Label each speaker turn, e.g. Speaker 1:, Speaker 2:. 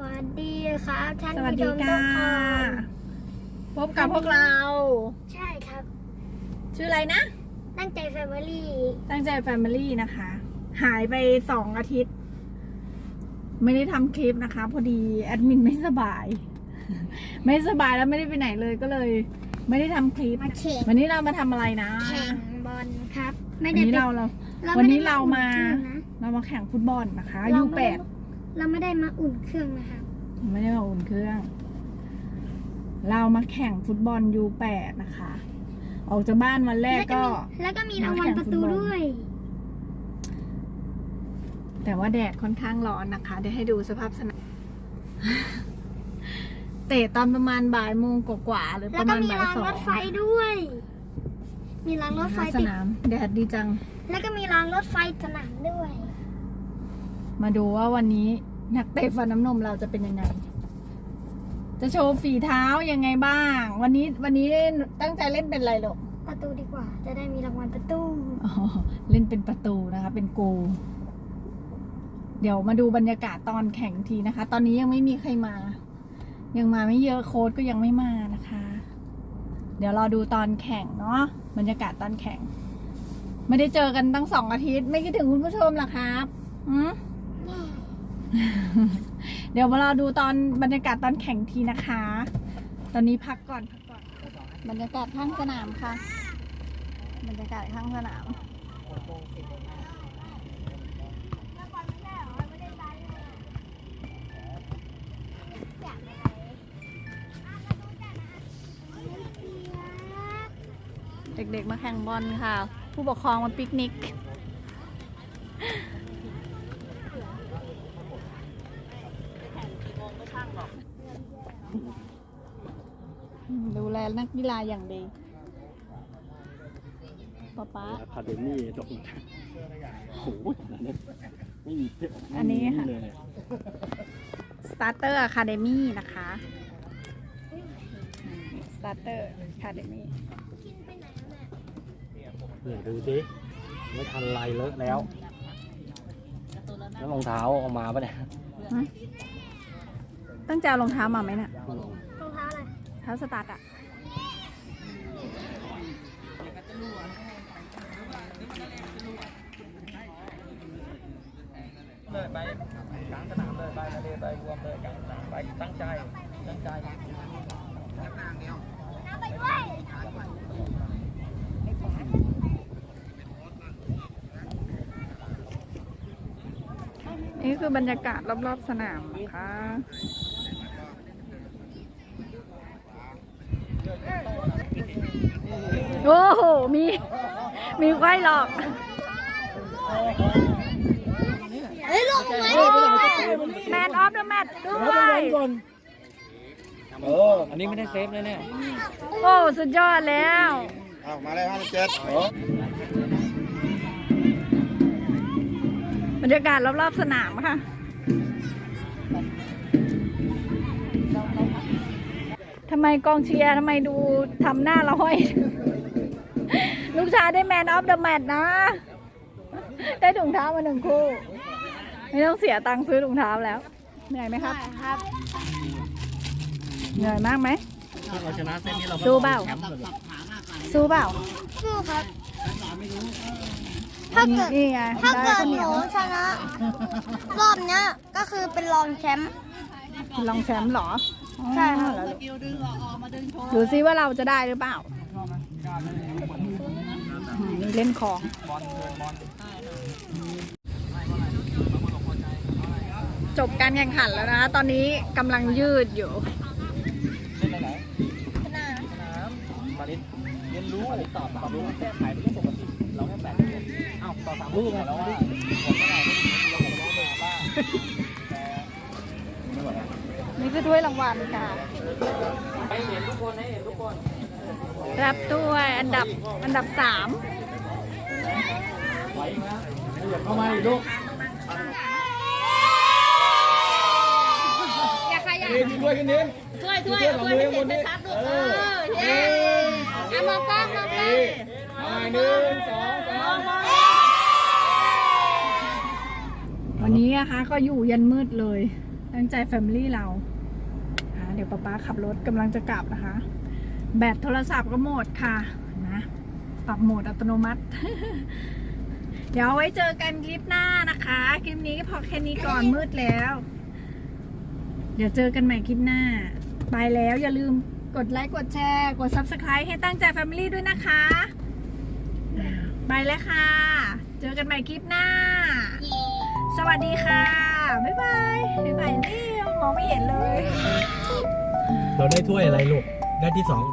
Speaker 1: สวัสดีครับท่าน
Speaker 2: สวัส
Speaker 1: ผู้ช
Speaker 2: ดี
Speaker 1: มทุ
Speaker 2: ค่ะ
Speaker 1: กคน
Speaker 2: พบกับพวกเรา
Speaker 1: ใช่ครับ
Speaker 2: ชื่ออะไรนะ
Speaker 1: ตั้งใจแฟมิลี่
Speaker 2: ตั้งใจแฟมิลี่นะคะ หายไปสองอาทิตย์ ไม่ได้ทำคลิปนะคะ พอดีแอดมินไม่สบาย ไม่สบายแล้วไม่ได้ไปไหนเลยก็เลย ไม่ได้ทำคลิป
Speaker 1: มาแข่ง
Speaker 2: วันนี้เรามาทำอะไรนะ
Speaker 1: แข่งบอลครับไม่
Speaker 2: วัน
Speaker 1: ได้
Speaker 2: นี้
Speaker 1: ไป
Speaker 2: เราเรา
Speaker 1: เรา
Speaker 2: วัน
Speaker 1: ไม่ได้
Speaker 2: นี้เรามา
Speaker 1: อุ่นเครื่องนะ
Speaker 2: เรามาแข่งฟุตบอลนะคะ
Speaker 1: เรา
Speaker 2: ยู
Speaker 1: ไม่
Speaker 2: แป
Speaker 1: ได้
Speaker 2: ด
Speaker 1: เราไม่ได้มาอุ่นเครื่องนะครับ
Speaker 2: ไม่ได้มาอุ่นเครื่อง เรามาแข่งฟุตบอลยูแปดนะคะ ออกจากบ้านวันแรกก็
Speaker 1: แล้วก็มีรางวัลประตู
Speaker 2: มาแข่งฟุตบอล
Speaker 1: ด้วย
Speaker 2: แต่ว่าแดดค่อนข้างร้อนนะคะ เดี๋ยวให้ดูสภาพสนามเตะตอนประมาณบ่ายโมงกว่าๆหรือป
Speaker 1: แล้ว
Speaker 2: ระ
Speaker 1: ก็
Speaker 2: มาณ
Speaker 1: มี
Speaker 2: บ่าย
Speaker 1: ราง
Speaker 2: สอง
Speaker 1: รถไฟด้วย มีรางรถไฟ
Speaker 2: นะคะส
Speaker 1: ติด
Speaker 2: นาม แดดดีจัง
Speaker 1: แล้วก็มีรางรถไฟสนามด้วย
Speaker 2: มาดูว่าวันนี้นักเตะฟันน้ำนมเราจะเป็นยังไง จะโชว์ฝีเท้ายังไงบ้าง วันนี้วันนี้ตั้งใจเล่นเป็นอะไรหรอก
Speaker 1: ประตูดีกว่า จะได้มีรางวัลประตู
Speaker 2: อ๋อเล่นเป็นประตูนะคะ เป็นโกลเดี๋ยวมาดูบรรยากาศตอนแข่งทีนะคะ ตอนนี้ยังไม่มีใครมา ยังมาไม่เยอะโค้ดก็ยังไม่มานะคะ เดี๋ยวรอดูตอนแข่งเนาะบรรยากาศตอนแข่ง ไม่ได้เจอกันตั้งสองอาทิตย์ ไม่คิดถึงคุณผู้ชมเหรอครับ อืม เดี๋ยวมารอดูตอนบรรยากาศตอนแข่งทีนะคะ ตอนนี้พักก่อนพักก่อน บรรยากาศข้างสนามค่ะ บรรยากาศข้างสนามเด็กๆมาแข่งบอลค่ะ ผู้ปกครองมาปิกนิก ดูแล นักกีฬาอย่างดีป๊าป๊า
Speaker 3: อะคาเดมี่ตรงโอ้โหอันนี้ไม่มีเพื่
Speaker 2: อันนี้ค่ะ
Speaker 3: เลย
Speaker 2: Starter Academy นะคะ Starter Academy
Speaker 3: เนี่ยดูสิไม่ทันไรเลอะแล้ว แล้วรองเท้าเออกมาปะเนี่ย
Speaker 2: ตั้งใจเอารองเท้ามาไหมเนี่ย
Speaker 1: รองเท้าอะไร
Speaker 2: เท้าสตาร์ทอะ
Speaker 4: เลยไปกลางสนามเลยไปทะเลไปรวมเลยกลางสนามไปตั้งใจตั้งใจ
Speaker 2: นี่คือบรรยากาศรอบๆสนามนะคะโอ้โห มี มีไข้หลอก
Speaker 1: ฮ้ยลงไหม
Speaker 2: แมนออฟเดอะแมตด้วย
Speaker 4: เอออันนี้ไม่ได้เซฟเลยเนี่ย
Speaker 2: โอ้สุดยอดแล้ว
Speaker 5: อ้าวมาเลยห้าสิบเจ็ด
Speaker 2: บรรยากาศรอบๆสนามค่ะทำไมกองเชียร์ทำไมดูทำหน้าเราห้อย ลูกชายได้แมนออฟเดอะแมตนะ ได้ถุงเท้ามาหนึ่งคู่ ไม่ต้องเสียตังค์ซื้อถุงเท้าแล้ว เหนื่อยไหมครับ
Speaker 1: ครับ
Speaker 2: เหนื่อยมากไหม
Speaker 3: ถ้าเราชนะเส้นนี้เราก็
Speaker 2: สู้เปล่า
Speaker 3: แชมป์เลย
Speaker 2: สู้เปล่า
Speaker 1: สู้ครับ ถ้าเกิด
Speaker 2: นี่ไง
Speaker 1: ถ้า
Speaker 2: ได้
Speaker 1: เกิด
Speaker 2: ข้าวเห
Speaker 1: ห
Speaker 2: นีย
Speaker 1: นู
Speaker 2: ว
Speaker 1: ชนะ รอบเนี้ยก็คือเป็นรองแชมป์
Speaker 2: ลองแชมป์เหรอ
Speaker 1: ใช่ครับ
Speaker 2: อ๋อเหรอดูซิว่าเราจะได้หรือเปล่าอืมนี่เล่นของ จบการแข่งขันแล้วนะคะ ตอนนี้กำลังยืดอยู่
Speaker 4: เล่นไหนไหนสนามมาลินเรียนรู้ตอบตอบรู้แก้ไขเป็นเรื่องปกติ เราแค่แบ่งเอ้าต่อสามลูกแล้วว่าผมไม่ได้เราผมรู้มาว่าแต่ไม่ไหว
Speaker 2: นี่คือถ้วยรางวัลค่ะ
Speaker 4: ไปเห็นทุกคนให้เห็นทุกคน
Speaker 2: รับถ้วยอันดับอันดับสาม
Speaker 4: ไหวนะ
Speaker 3: อย่าเข้ามาอีกลูก
Speaker 4: เรียนด้ วยกันนิด
Speaker 1: ถ้วยถ้วย
Speaker 4: ถ้วยถ้วยให้เห็นชัดๆลูกเออ
Speaker 1: เย้เอามองกล้องมองกล้อง
Speaker 4: มาหนึ่งสองสาม
Speaker 2: วันนี้นะคะก็อยู่ยันมืดเลยตั้งตั้งใจแฟมิลี่เราอ่าเดี๋ยวป๊าป๊าขับรถกำลังจะกลับนะคะ แบตโทรศัพท์ก็หมดค่ะนะปรับโหมดอัตโนมัติ เดี๋ยวเอาไว้เจอกันคลิปหน้านะคะ คลิปนี้พอแค่นี้ก่อนมืดแล้ว เดี๋ยวเจอกันใหม่คลิปหน้า ไปแล้วอย่าลืมกดไลค์กดแชร์ กด Subscribe ให้ตั้งใจ Family ด้วยนะคะไปแล้วค่ะ เจอกันใหม่คลิปหน้า สวัสดีค่ะ บ๊ายบาย บ๊ายบายเร็วมองไม่เห็นเลย
Speaker 4: เราได้ถ้วยอะไรลูก ได้ที่สอง